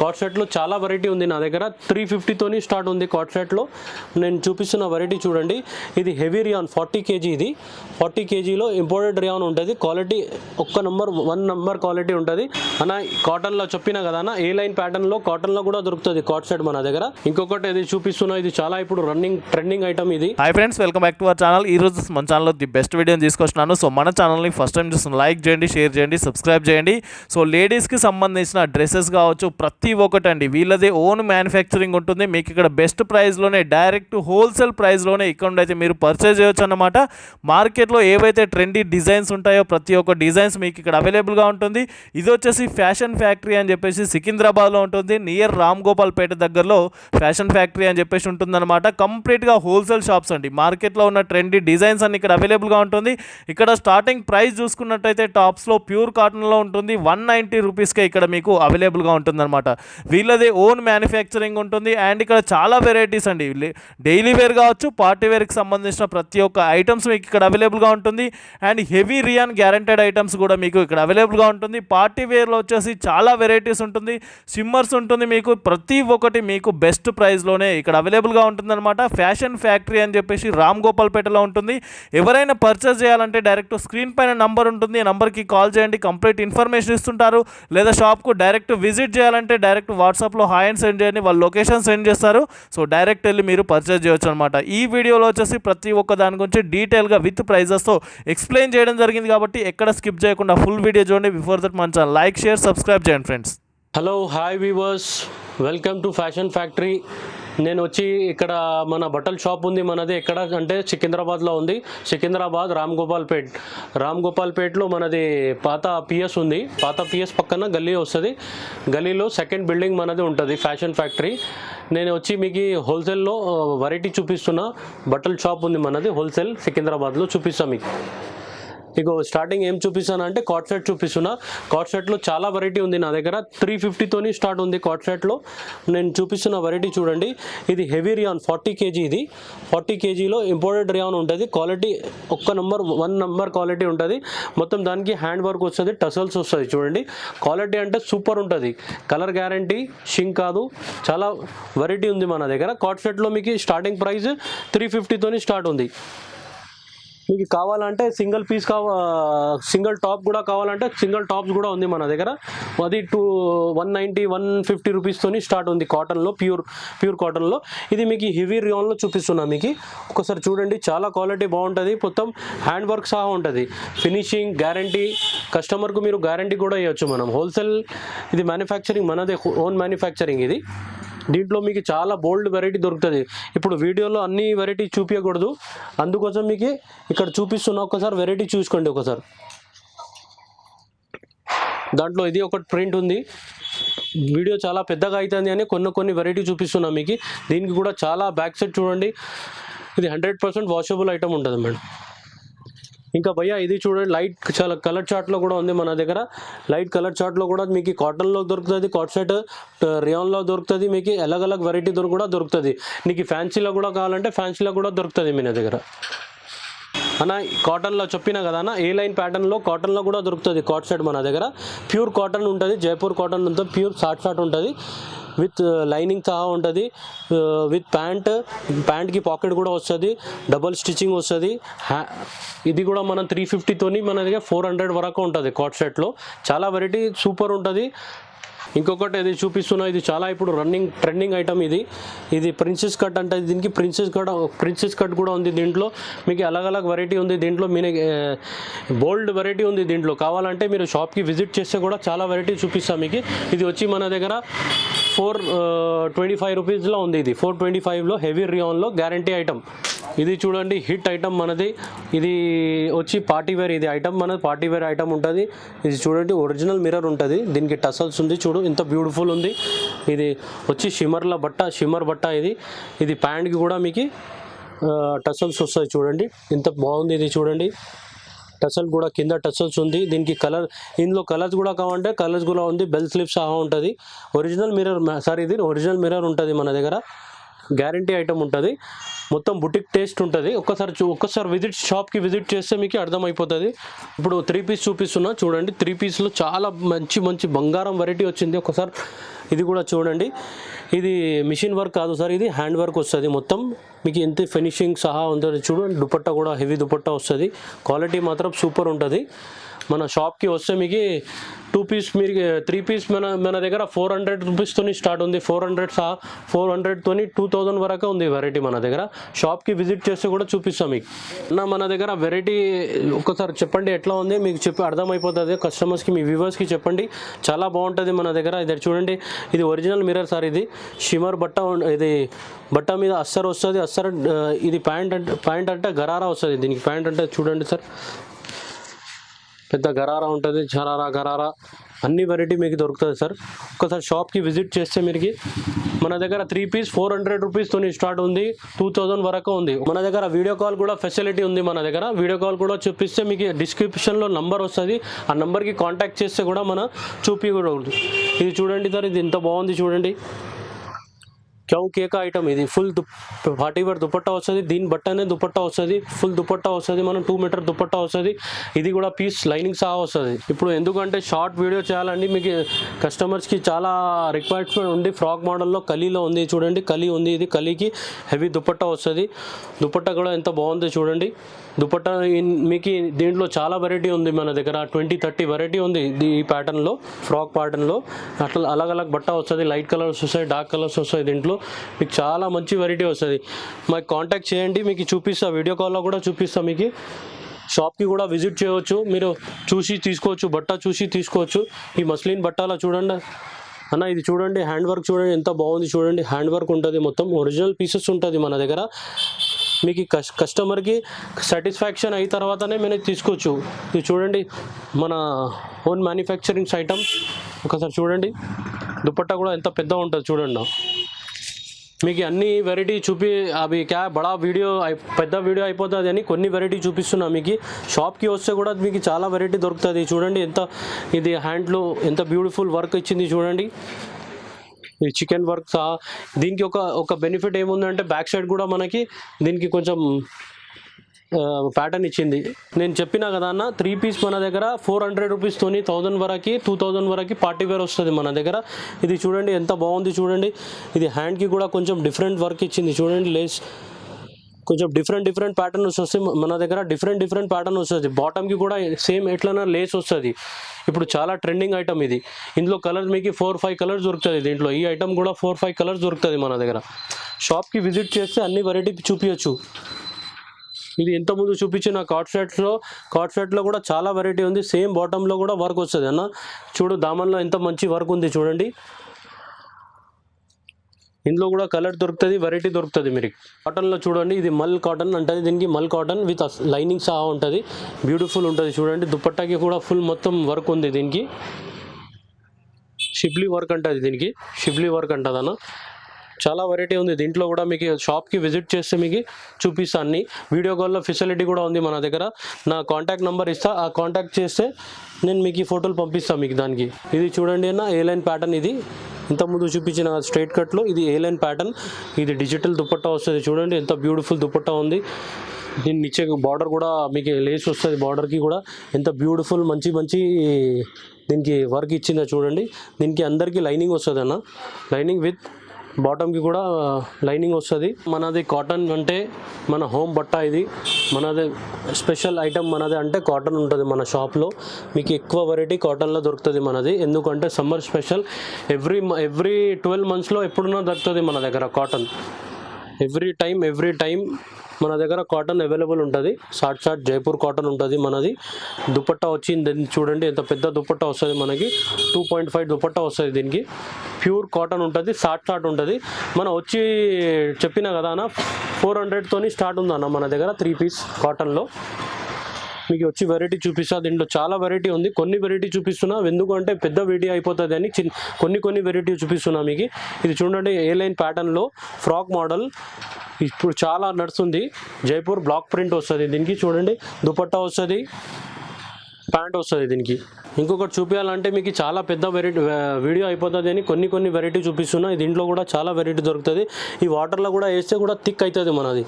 Cot షర్ట్లో చాలా variety ఉంది నా దగ్గర. త్రీ ఫిఫ్టీతోని స్టార్ట్ ఉంది కాట్ షర్ట్లో నేను చూపిస్తున్న వెరైటీ చూడండి. ఇది హెవీ రియాన్ ఫార్టీ కేజీ ఇది. ఫార్టీ కేజీలో ఇంపోర్టెడ్ రియాన్ ఉంటుంది. క్వాలిటీ ఒక్క నంబర్ వన్ నంబర్ క్వాలిటీ ఉంటుంది. అన్న కాటన్లో చెప్పిన కదా అన్న ఏ లైన్ ప్యాటర్న్లో కాటన్లో కూడా దొరుకుతుంది కాట్ సెట్ మన దగ్గర. ఇంకొకటి ఇది చూపిస్తున్నా ఇది చాలా ఇప్పుడు రన్నింగ్ ట్రెండింగ్ ఐటమ్ ఇది. Hi friends welcome back to our channel ఈ రోజు మన ఛానల్లో ది బెస్ట్ వీడియో తీసుకొచ్చినాను సో మన ఛానల్ని ఫస్ట్ టైం చూస్తున్న లైక్ చేయండి షేర్ చేయండి సబ్స్క్రైబ్ చేయండి. సో లేడీస్కి సంబంధించిన డ్రెస్సెస్ కావచ్చు ప్రతి ఒక్కటి అండి వీళ్ళదే ఓన్ మ్యానుఫ్యాక్చరింగ్ ఉంటుంది. మీకు ఇక్కడ బెస్ట్ ప్రైస్లోనే డైరెక్ట్ హోల్సేల్ ప్రైస్లోనే ఇక్కడ నుండి అయితే మీరు పర్చేజ్ చేయొచ్చు అనమాట మార్కెట్లో ఏవైతే ట్రెండీ డిజైన్స్ ఉంటాయో ప్రతి ఒక్క డిజైన్స్ మీకు ఇక్కడ అవైలబుల్గా ఉంటుంది. ఇది వచ్చేసి ఫ్యాషన్ ఫ్యాక్టరీ అని చెప్పేసి సికింద్రాబాద్లో ఉంటుంది. నియర్ రామ్ గోపాల్పేట దగ్గరలో ఫ్యాషన్ ఫ్యాక్టరీ అని చెప్పేసి ఉంటుందన్నమాట. కంప్లీట్గా హోల్సేల్ షాప్స్ అండి. మార్కెట్లో ఉన్న ట్రెండీ డిజైన్స్ అన్ని ఇక్కడ అవైలబుల్గా ఉంటుంది. ఇక్కడ స్టార్టింగ్ ప్రైస్ చూసుకున్నట్టయితే టాప్స్లో ప్యూర్ కాటన్లో ఉంటుంది. వన్ నైంటీ రూపీస్కే ఇక్కడ మీకు అవైలబుల్గా ఉంటుందన్నమాట. వీళ్ళది ఓన్ మ్యానుఫ్యాక్చరింగ్ ఉంటుంది. అండ్ ఇక్కడ చాలా వెరైటీస్ అండి. డైలీ వేర్ కావచ్చు పార్టీ వేర్కి సంబంధించిన ప్రతి ఒక్క ఐటమ్స్ మీకు ఇక్కడ అవైలబుల్గా ఉంటుంది. And heavy rayon guaranteed items కూడా మీకు ఇక్కడ అవైలబుల్గా ఉంటుంది. పార్టీ వేర్లో వచ్చేసి చాలా వెరైటీస్ ఉంటుంది. సిమ్మర్స్ ఉంటుంది మీకు. ప్రతి ఒక్కటి మీకు బెస్ట్ ప్రైస్లోనే ఇక్కడ అవైలబుల్గా ఉంటుందన్నమాట. ఫ్యాషన్ ఫ్యాక్టరీ అని చెప్పేసి రామ్ గోపాల్పేటలో ఉంటుంది. ఎవరైనా పర్చేస్ చేయాలంటే డైరెక్ట్ స్క్రీన్ పైన నంబర్ ఉంటుంది. ఆ నంబర్కి కాల్ చేయండి. కంప్లీట్ ఇన్ఫర్మేషన్ ఇస్తుంటారు. లేదా షాప్కు డైరెక్ట్ విజిట్ చేయాలంటే డైరెక్ట్ వాట్సాప్లో హాయ్ అని సెండ్ చేయండి వాళ్ళు లొకేషన్ సెండ్ చేస్తారు. సో డైరెక్ట్ వెళ్ళి మీరు పర్చేజ్ చేయొచ్చు అనమాట ఈ వీడియోలో వచ్చేసి ప్రతి ఒక్క దాని గురించి డీటెయిల్గా విత్ ప్రైజెస్తో ఎక్స్ప్లెయిన్ చేయడం జరిగింది కాబట్టి ఎక్కడ స్కిప్ చేయకుండా ఫుల్ వీడియో చూడండి. బిఫోర్ దట్ మన ఛానల్ లైక్ షేర్ సబ్స్క్రైబ్ చేయండి friends hello hi viewers welcome to fashion factory నేను వచ్చి ఇక్కడ మన బట్టల షాప్ ఉంది మనది ఎక్కడ అంటే సికింద్రాబాద్లో ఉంది. సికింద్రాబాద్ రామ్ గోపాల్ పేట్ రామ్ గోపాల్ పేట్లో మనది పాత పిఎస్ ఉంది. పాత పిఎస్ పక్కన గల్లీ వస్తుంది. గల్లీలో సెకండ్ బిల్డింగ్ మనది ఉంటుంది ఫ్యాషన్ ఫ్యాక్టరీ నేను వచ్చి మీకు హోల్సేల్లో వెరైటీ చూపిస్తున్నా. బట్టల షాప్ ఉంది మనది హోల్సేల్ సికింద్రాబాద్లో చూపిస్తాను మీకు. మీకు స్టార్టింగ్ ఏం చూపిస్తాను అంటే కాట్ సెట్ చూపిస్తున్నా. కాట్ సెట్లో చాలా వెరైటీ ఉంది నా దగ్గర. త్రీ ఫిఫ్టీతోని స్టార్ట్ ఉంది కాట్ సెట్లో నేను చూపిస్తున్న వెరైటీ చూడండి. ఇది హెవీ రియాన్ ఫార్టీ కేజీ ఇది. ఫార్టీ కేజీలో ఇంపోర్టెడ్ రియాన్ ఉంటుంది. క్వాలిటీ ఒక్క నంబర్ వన్ నంబర్ క్వాలిటీ ఉంటుంది. మొత్తం దానికి హ్యాండ్ వర్క్ వస్తుంది టసల్స్ వస్తుంది చూడండి. క్వాలిటీ అంటే సూపర్ ఉంటుంది. కలర్ గ్యారంటీ షింక్ కాదు. చాలా వెరైటీ ఉంది మన దగ్గర. కాట్ సెట్లో మీకు స్టార్టింగ్ ప్రైస్ త్రీ ఫిఫ్టీతోని స్టార్ట్ ఉంది. మీకు కావాలంటే సింగిల్ పీస్ కావా సింగిల్ టాప్ కూడా కావాలంటే సింగిల్ టాప్స్ కూడా ఉంది మన దగ్గర. అది two one ninety one fifty రూపీస్తోని start ఉంది కాటన్లో ప్యూర్ ప్యూర్ కాటన్లో. ఇది మీకు హెవీ రియాన్లో చూపిస్తున్నా మీకు. ఒకసారి చూడండి చాలా క్వాలిటీ బాగుంటుంది. మొత్తం హ్యాండ్ వర్క్ సహా ఉంటుంది. ఫినిషింగ్ గ్యారంటీ కస్టమర్కు మీరు గ్యారంటీ కూడా ఇవ్వచ్చు మనం. హోల్సేల్ ఇది మ్యానుఫ్యాక్చరింగ్ మనదే ఓన్ మ్యానుఫ్యాక్చరింగ్ ఇది. దీంట్లో మీకు చాలా బోల్డ్ వెరైటీ దొరుకుతుంది. ఇప్పుడు వీడియోలో అన్ని వెరైటీ చూపించకూడదు అందుకోసం మీకు ఇక్కడ చూపిస్తున్న ఒకసారి వెరైటీ చూసుకోండి ఒకసారి. దాంట్లో ఇది ఒకటి ప్రింట్ ఉంది. వీడియో చాలా పెద్దగా అవుతుంది అని కొన్ని కొన్ని వెరైటీ చూపిస్తున్నాం మీకు. దీనికి కూడా చాలా బ్యాక్ సైడ్ చూడండి. ఇది హండ్రెడ్ పర్సెంట్ వాషబుల్ ఐటమ్ ఉంటుంది మేడం. ఇంకా భయ్యా ఇది చూడండి లైట్ చాలా కలర్ చార్ట్లో కూడా ఉంది మన దగ్గర. లైట్ కలర్ చార్ట్లో కూడా మీకు కాటన్లో దొరుకుతుంది కాట్ సెట్ రియాన్లో దొరుకుతుంది మీకు అలగ్ అలగ్ వెరైటీ కూడా దొరుకుతుంది. నీకు ఫ్యాన్సీలో కూడా కావాలంటే ఫ్యాన్సీలో కూడా దొరుకుతుంది మీ దగ్గర. అన్న కాటన్లో చెప్పిన కదా అన్న ఏ లైన్ ప్యాటర్న్లో కాటన్లో కూడా దొరుకుతుంది కాట్ సెట్ మన దగ్గర. ప్యూర్ కాటన్ ఉంటుంది జైపూర్ కాటన్ ఉంటుంది ప్యూర్ షార్ట్ షార్ట్ ఉంటుంది. విత్ లైనింగ్ సహా ఉంటుంది. విత్ ప్యాంట్ ప్యాంట్కి పాకెట్ కూడా వస్తుంది. డబల్ స్టిచ్చింగ్ వస్తుంది. హ్యా ఇది కూడా మనం త్రీ ఫిఫ్టీతోని మన దగ్గర ఫోర్ హండ్రెడ్ వరకు ఉంటుంది కాట్ సెట్లో. చాలా వెరైటీ సూపర్ ఉంటుంది. ఇంకొకటి ఇది చూపిస్తున్నా ఇది చాలా ఇప్పుడు రన్నింగ్ ట్రెండింగ్ ఐటమ్ ఇది. ఇది ప్రిన్సెస్ కట్ అంటే దీనికి ప్రిన్సెస్ కట్ ప్రిన్సెస్ కట్ కూడా ఉంది దీంట్లో. మీకు అలగ్ అలగ్ వెరైటీ ఉంది దీంట్లో. మీ బోల్డ్ వెరైటీ ఉంది దీంట్లో. కావాలంటే మీరు షాప్కి విజిట్ చేస్తే కూడా చాలా వెరైటీ చూపిస్తాం మీకు. ఇది వచ్చి మన దగ్గర ఫోర్ ట్వంటీ ఫైవ్ రూపీస్లో ఉంది ఇది. ఫోర్ ట్వంటీ ఫైవ్లో హెవీ రియాన్లో గ్యారంటీ ఐటమ్. ఇది చూడండి హిట్ ఐటమ్ మనది. ఇది వచ్చి పార్టీ వేర్ ఇది ఐటమ్ మనది. పార్టీ వేర్ ఐటమ్ ఉంటుంది. ఇది చూడండి ఒరిజినల్ మిర్రర్ ఉంటుంది. దీనికి టసల్స్ ఉంది చూడు ఇంత బ్యూటిఫుల్ ఉంది. ఇది వచ్చి షిమర్ల బట్ట షిమర్ బట్ట ఇది. ఇది ప్యాంట్కి కూడా మీకు టసల్స్ వస్తాయి చూడండి. ఇంత బాగుంది ఇది చూడండి. టసల్ కూడా కింద టసల్స్ ఉంది. దీనికి కలర్ ఇందులో కలర్స్ కూడా కావాలంటే కలర్స్ కూడా ఉంది. బెల్ స్లిప్ సహా ఉంటుంది. ఒరిజినల్ మిర్రర్ సారీ ఇది ఒరిజినల్ మిర్రర్ ఉంటుంది మన దగ్గర. గ్యారంటీ ఐటమ్ ఉంటుంది. మొత్తం బుటిక్ టేస్ట్ ఉంటుంది. ఒక్కసారి చూ ఒక్కసారి విజిట్ షాప్కి విజిట్ చేస్తే మీకు అర్థమైపోతుంది. ఇప్పుడు త్రీ పీస్ చూపిస్తున్నా చూడండి. త్రీ పీస్లో చాలా మంచి మంచి బంగారం వెరైటీ వచ్చింది. ఒకసారి ఇది కూడా చూడండి. ఇది మిషన్ వర్క్ కాదు సార్ ఇది హ్యాండ్ వర్క్ వస్తుంది మొత్తం. మీకు ఎంత ఫినిషింగ్ సహా ఉంటుంది చూడండి. దుపట్టా కూడా హెవీ దుపట్టా వస్తుంది. క్వాలిటీ మాత్రం సూపర్ ఉంటుంది. మన షాప్కి వస్తే మీకు టూ పీస్ మీరు త్రీ పీస్ మన మన దగ్గర ఫోర్ హండ్రెడ్ రూపీస్తోని స్టార్ట్ ఉంది. ఫోర్ హండ్రెడ్ సా ఫోర్ హండ్రెడ్తోని టూ థౌజండ్ వరకు ఉంది వెరైటీ మన దగ్గర. షాప్కి విజిట్ చేస్తే కూడా చూపిస్తాం మీకు. అన్న మన దగ్గర వెరైటీ ఒకసారి చెప్పండి ఎట్లా ఉంది? మీకు చెప్పి అర్థమైపోతుంది. కస్టమర్స్కి మీ వ్యూవర్స్కి చెప్పండి. చాలా బాగుంటుంది మన దగ్గర. ఇది చూడండి. ఇది ఒరిజినల్ మిర్రర్ సార్ ఇది. షిమర్ బట్ట ఇది బట్ట మీద అస్సర్ వస్తుంది. అస్సర్ ఇది ప్యాంట్ అంటే ప్యాంట్ అంటే గరారా వస్తుంది. దీనికి ప్యాంట్ అంటే చూడండి సార్. పెద్ద గరారా ఉంటుంది చరారా గరారా. అన్ని వెరైటీ మీకు దొరుకుతుంది సార్. ఒకసారి షాప్కి విజిట్ చేస్తే మీకు మన దగ్గర త్రీ పీస్ ఫోర్ హండ్రెడ్ రూపీస్తో స్టార్ట్ ఉంది టూ థౌజండ్ వరకు ఉంది. మన దగ్గర వీడియో కాల్ కూడా ఫెసిలిటీ ఉంది మన దగ్గర. వీడియో కాల్ కూడా చూపిస్తే మీకు డిస్క్రిప్షన్లో నంబర్ వస్తుంది. ఆ నెంబర్కి కాంటాక్ట్ చేస్తే కూడా మన చూపి కూడా ఉంటుంది. ఇది చూడండి సార్ ఇది ఎంత బాగుంది చూడండి. కేక్ ఐటమ్ ఇది ఫుల్ దుప్ ఫార్టీ వర్ దుపట్టా వస్తుంది దీని బట్టనే దుపట్టా వస్తుంది ఫుల్ దుపట్టా వస్తుంది మనం టూ మీటర్ దుపట్టా వస్తుంది ఇది కూడా పీస్ లైనింగ్ సహా వస్తుంది ఇప్పుడు ఎందుకంటే షార్ట్ వీడియో చేయాలండి మీకు కస్టమర్స్కి చాలా రిక్వైర్మెంట్ ఉంది ఫ్రాక్ మోడల్లో కలీలో ఉంది చూడండి కలీ ఉంది ఇది కలీకి హెవీ దుపట్టా వస్తుంది దుపట్టా కూడా ఎంత బాగుంది చూడండి దుపట్టా మీకు దీంట్లో చాలా వెరైటీ ఉంది మన దగ్గర ట్వంటీ థర్టీ వెరైటీ ఉంది ఇది ఈ ప్యాటర్న్లో ఫ్రాక్ ప్యాటర్న్లో అట్లా అలగ్ అలగ్ బట్ట వస్తుంది లైట్ కలర్స్ వస్తాయి డార్క్ కలర్స్ వస్తాయి దీంట్లో మీకు చాలా మంచి వెరైటీ వస్తుంది. మాకు కాంటాక్ట్ చేయండి మీకు చూపిస్తా వీడియో కాల్లో కూడా చూపిస్తా మీకు. షాప్కి కూడా విజిట్ చేయవచ్చు మీరు చూసి తీసుకోవచ్చు బట్ట చూసి తీసుకోవచ్చు. ఈ మస్లిన్ బట్టాలో చూడండి. అన్న ఇది చూడండి హ్యాండ్ వర్క్ చూడండి ఎంత బాగుంది చూడండి. హ్యాండ్ వర్క్ ఉంటుంది మొత్తం ఒరిజినల్ పీసెస్ ఉంటుంది మన దగ్గర. మీకు కస్ కస్టమర్కి సాటిస్ఫాక్షన్ అయిన తర్వాతనే మేము తీసుకోవచ్చు. ఇది చూడండి మన ఓన్ మ్యానుఫ్యాక్చరింగ్స్ ఐటమ్ ఒకసారి చూడండి. దుపట్టా కూడా ఎంత పెద్ద ఉంటుంది చూడండి. మీకు అన్ని వెరైటీ చూపి అవి క్యా బడా వీడియో పెద్ద వీడియో అయిపోతుంది అని కొన్ని వెరైటీ చూపిస్తున్నా మీకు. షాప్కి వస్తే కూడా మీకు చాలా వెరైటీ దొరుకుతుంది. చూడండి ఎంత ఇది హ్యాండ్లో ఎంత బ్యూటిఫుల్ వర్క్ ఇచ్చింది చూడండి. ఈ చికెన్ వర్క్ దీనికి ఒక ఒక బెనిఫిట్ ఏముందంటే బ్యాక్ సైడ్ కూడా మనకి దీనికి కొంచెం ప్యాటర్న్ ఇచ్చింది. నేను చెప్పినా కదా అన్న త్రీ పీస్ మన దగ్గర ఫోర్ హండ్రెడ్ రూపీస్తోని థౌజండ్ వరకు టూ థౌజండ్ వరకు పార్టీ వేర్ వస్తుంది మన దగ్గర. ఇది చూడండి ఎంత బాగుంది చూడండి. ఇది హ్యాండ్కి కూడా కొంచెం డిఫరెంట్ వర్క్ ఇచ్చింది చూడండి లేస్ కొంచెం డిఫరెంట్ డిఫరెంట్ ప్యాటర్న్ వస్తుంది. మన దగ్గర డిఫరెంట్ డిఫరెంట్ ప్యాటర్న్ వస్తుంది. బాటమ్కి కూడా సేమ్ ఎట్లైనా లేస్ వస్తుంది. ఇప్పుడు చాలా ట్రెండింగ్ ఐటమ్ ఇది. ఇందులో కలర్స్ మీకు ఫోర్ ఫైవ్ కలర్స్ దొరుకుతుంది దీంట్లో. ఈ ఐటమ్ కూడా ఫోర్ ఫైవ్ కలర్స్ దొరుకుతుంది మన దగ్గర. షాప్కి విజిట్ చేస్తే అన్ని వెరైటీ చూపించచ్చు ఇది ఇంత ముందు చూపించిన కాట్ షర్ట్స్లో కాట్ షర్ట్లో కూడా చాలా వెరైటీ ఉంది. సేమ్ బాటంలో కూడా వర్క్ వస్తుంది అన్న. చూడు దామన్లో ఎంత మంచి వర్క్ ఉంది చూడండి. ఇందులో కూడా కలర్ దొరుకుతుంది వెరైటీ దొరుకుతుంది మీరు. కాటన్లో చూడండి ఇది మల్ కాటన్ అంటది దీనికి. మల్ కాటన్ విత్ లైనింగ్ సహా ఉంటుంది. బ్యూటిఫుల్ ఉంటుంది చూడండి. దుప్పట్టాకి కూడా ఫుల్ మొత్తం వర్క్ ఉంది దీనికి. షిబ్లీ వర్క్ అంటది దీనికి. షిబ్లీ వర్క్ అంటది అన్న చాలా వెరైటీ ఉంది. దీంట్లో కూడా మీకు షాప్కి విజిట్ చేస్తే మీకు చూపిస్తా అన్ని. వీడియో కాల్లో ఫెసిలిటీ కూడా ఉంది మన దగ్గర. నా కాంటాక్ట్ నెంబర్ ఇస్తా. ఆ కాంటాక్ట్ చేస్తే నేను మీకు ఈ ఫోటోలు పంపిస్తాను మీకు దానికి. ఇది చూడండి అన్న ఏ లైన్ ప్యాటర్న్ ఇది. ఇంతకుముందు చూపించిన స్ట్రైట్ కట్లో ఇది ఏ లైన్ ప్యాటర్న్ ఇది డిజిటల్ దుపట్టా వస్తుంది చూడండి. ఎంత బ్యూటిఫుల్ దుపట్టా ఉంది. దీని నిచ్చే బార్డర్ కూడా మీకు లేస్ వస్తుంది బార్డర్కి కూడా. ఎంత బ్యూటిఫుల్ మంచి మంచి దీనికి వర్క్ ఇచ్చిందో చూడండి. దీనికి అందరికీ లైనింగ్ వస్తుంది అన్న. లైనింగ్ విత్ బాటమ్కి కూడా లైనింగ్ వస్తుంది. మనది కాటన్ అంటే మన హోమ్ బట్ట ఇది. మనది స్పెషల్ ఐటమ్ మనది అంటే కాటన్ ఉంటుంది మన షాప్లో. మీకు ఎక్కువ వెరైటీ కాటన్లో దొరుకుతుంది మనది. ఎందుకంటే summer special every every twelve మంత్స్లో ఎప్పుడున్నా దొరుకుతుంది మన దగ్గర cotton. Every time every time మన దగ్గర కాటన్ అవైలబుల్ ఉంటుంది. షార్ట్ షార్ట్ జైపూర్ కాటన్ ఉంటుంది మనది. దుపట్టా వచ్చి దీన్ని చూడండి ఎంత పెద్ద దుపట్టా వస్తుంది మనకి. టూ పాయింట్ ఫైవ్ దుపట్టా వస్తుంది దీనికి. ప్యూర్ కాటన్ ఉంటుంది షార్ట్ షార్ట్ ఉంటుంది. మనం వచ్చి చెప్పిన కదా అన్న ఫోర్ హండ్రెడ్తోని స్టార్ట్ ఉందన్న మన దగ్గర త్రీ పీస్ కాటన్లో. మీకు వచ్చి వెరైటీ చూపిస్తా. దీంట్లో చాలా వెరైటీ ఉంది. కొన్ని వెరైటీ చూపిస్తున్నా. ఎందుకంటే పెద్ద వీడియో అయిపోతుంది అని చిన్న కొన్ని కొన్ని వెరైటీ చూపిస్తున్నా మీకు. ఇది చూడండి ఏ లైన్ ప్యాటర్న్లో ఫ్రాక్ మోడల్ ఇప్పుడు చాలా నడుస్తుంది జైపూర్ బ్లాక్ ప్రింట్ వస్తుంది. దీనికి చూడండి దుపట్టా వస్తుంది. ప్యాంట్ వస్తుంది దీనికి. ఇంకొకటి చూపించాలంటే మీకు చాలా పెద్ద వెరైటీ వీడియో అయిపోతుంది అని కొన్ని కొన్ని వెరైటీ చూపిస్తున్నా. దీంట్లో కూడా చాలా వెరైటీ దొరుకుతుంది. ఈ వాటర్లో కూడా వేస్తే కూడా థిక్ అవుతుంది మనది.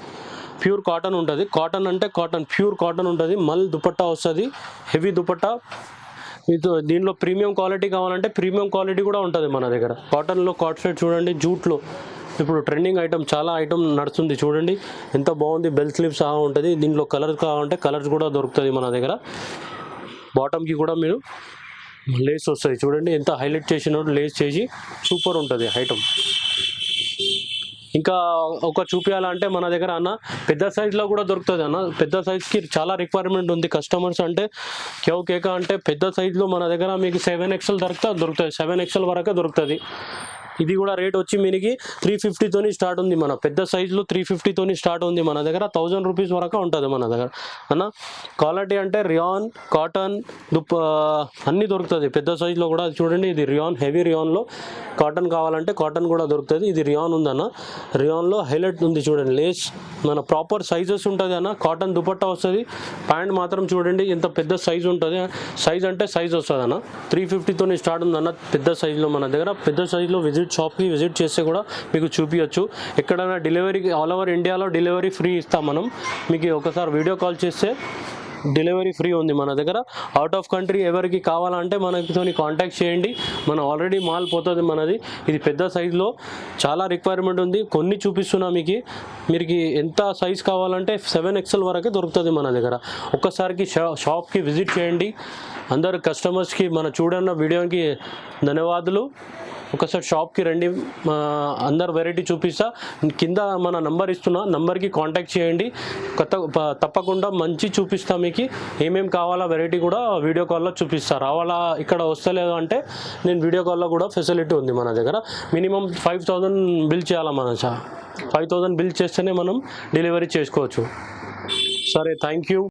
ప్యూర్ కాటన్ ఉంటుంది. కాటన్ అంటే కాటన్ ప్యూర్ కాటన్ ఉంటుంది. మల్ దుపట్టా వస్తుంది. హెవీ దుపట్టా. ఇది దీనిలో ప్రీమియం క్వాలిటీ కావాలంటే ప్రీమియం క్వాలిటీ కూడా ఉంటుంది మన దగ్గర. కాటన్లో కాట్ చూడండి జూట్లో. ఇప్పుడు ట్రెండింగ్ ఐటమ్ చాలా ఐటమ్ నడుస్తుంది చూడండి. ఎంత బాగుంది బెల్ స్లీవ్స్ సహా ఉంటుంది. దీంట్లో కలర్స్ కావాలంటే కలర్స్ కూడా దొరుకుతుంది మన దగ్గర. బాటమ్కి కూడా మీరు లేస్ వస్తుంది చూడండి. ఎంత హైలైట్ చేసినట్టు లేస్ చేసి సూపర్ ఉంటుంది ఐటమ్. ఇంకా ఒక చూపించాలంటే మన దగ్గర అన్న పెద్ద సైజులో కూడా దొరుకుతుంది అన్న. పెద్ద సైజ్కి చాలా రిక్వైర్మెంట్ ఉంది. కస్టమర్స్ అంటే కేవ్ కేక అంటే పెద్ద సైజులో మన దగ్గర మీకు సెవెన్ ఎక్స్ఎల్ దొరుకుతా దొరుకుతుంది. సెవెన్ ఎక్స్ఎల్ వరకే దొరుకుతుంది. ఇది కూడా రేట్ వచ్చి మీకు త్రీ ఫిఫ్టీతోని స్టార్ట్ ఉంది మన. పెద్ద సైజులో త్రీ ఫిఫ్టీతోని స్టార్ట్ ఉంది మన దగ్గర. థౌజండ్ రూపీస్ వరకు ఉంటుంది మన దగ్గర. అన్న? క్వాలిటీ అంటే రియాన్ కాటన్ దుప్ప అన్నీ దొరుకుతుంది. పెద్ద సైజులో కూడా చూడండి ఇది రియాన్ హెవీ రియాన్లో కాటన్ కావాలంటే కాటన్ కూడా దొరుకుతుంది. ఇది రియాన్ ఉందన్న రియాన్లో హైలైట్ ఉంది చూడండి. లేస్ మన ప్రాపర్ సైజెస్ ఉంటుంది అన్న. కాటన్ దుపట్టా వస్తుంది. ప్యాంట్ మాత్రం చూడండి ఎంత పెద్ద సైజ్ ఉంటుంది. సైజ్ అంటే సైజ్ వస్తుంది అన్న. త్రీ ఫిఫ్టీతోనే స్టార్ట్ ఉందన్న పెద్ద సైజులో మన దగ్గర. పెద్ద సైజులో విజిట్ షాప్కి విజిట్ చేస్తే కూడా మీకు చూపించచ్చు ఎక్కడైనా డెలివరీ ఆల్ ఓవర్ ఇండియాలో డెలివరీ ఫ్రీ ఇస్తాం మనం. మీకు ఒకసారి వీడియో కాల్ చేస్తే డెలివరీ ఫ్రీ ఉంది మన దగ్గర. అవుట్ ఆఫ్ కంట్రీ ఎవరికి కావాలంటే మనతో కాంటాక్ట్ చేయండి. మనం ఆల్రెడీ మాల్ పోతుంది మనది. ఇది పెద్ద సైజులో చాలా రిక్వైర్మెంట్ ఉంది. కొన్ని చూపిస్తున్నా మీకు. మీకు ఎంత సైజ్ కావాలంటే సెవెన్ ఎక్స్ఎల్ వరకే దొరుకుతుంది మన దగ్గర. ఒక్కసారికి షా షాప్కి విజిట్ చేయండి. అందరు కస్టమర్స్కి మన చూడన్న వీడియోకి ధన్యవాదాలు. ఒకసారి షాప్కి రండి. మా అందరు వెరైటీ చూపిస్తా. కింద మన నంబర్ ఇస్తున్నా. నంబర్కి కాంటాక్ట్ చేయండి. కొత్త తప్పకుండా మంచి చూపిస్తా మీకు. ఏమేమి కావాలా వెరైటీ కూడా వీడియో కాల్లో చూపిస్తారు. అవాళ ఇక్కడ వస్తలేదు అంటే నేను వీడియో కాల్లో కూడా ఫెసిలిటీ ఉంది మన దగ్గర. మినిమం ఫైవ్ థౌజండ్ బిల్ చేయాలా మన ఫైవ్ థౌజండ్ బిల్ చేస్తేనే మనం డెలివరీ చేసుకోవచ్చు. సరే థ్యాంక్ యూ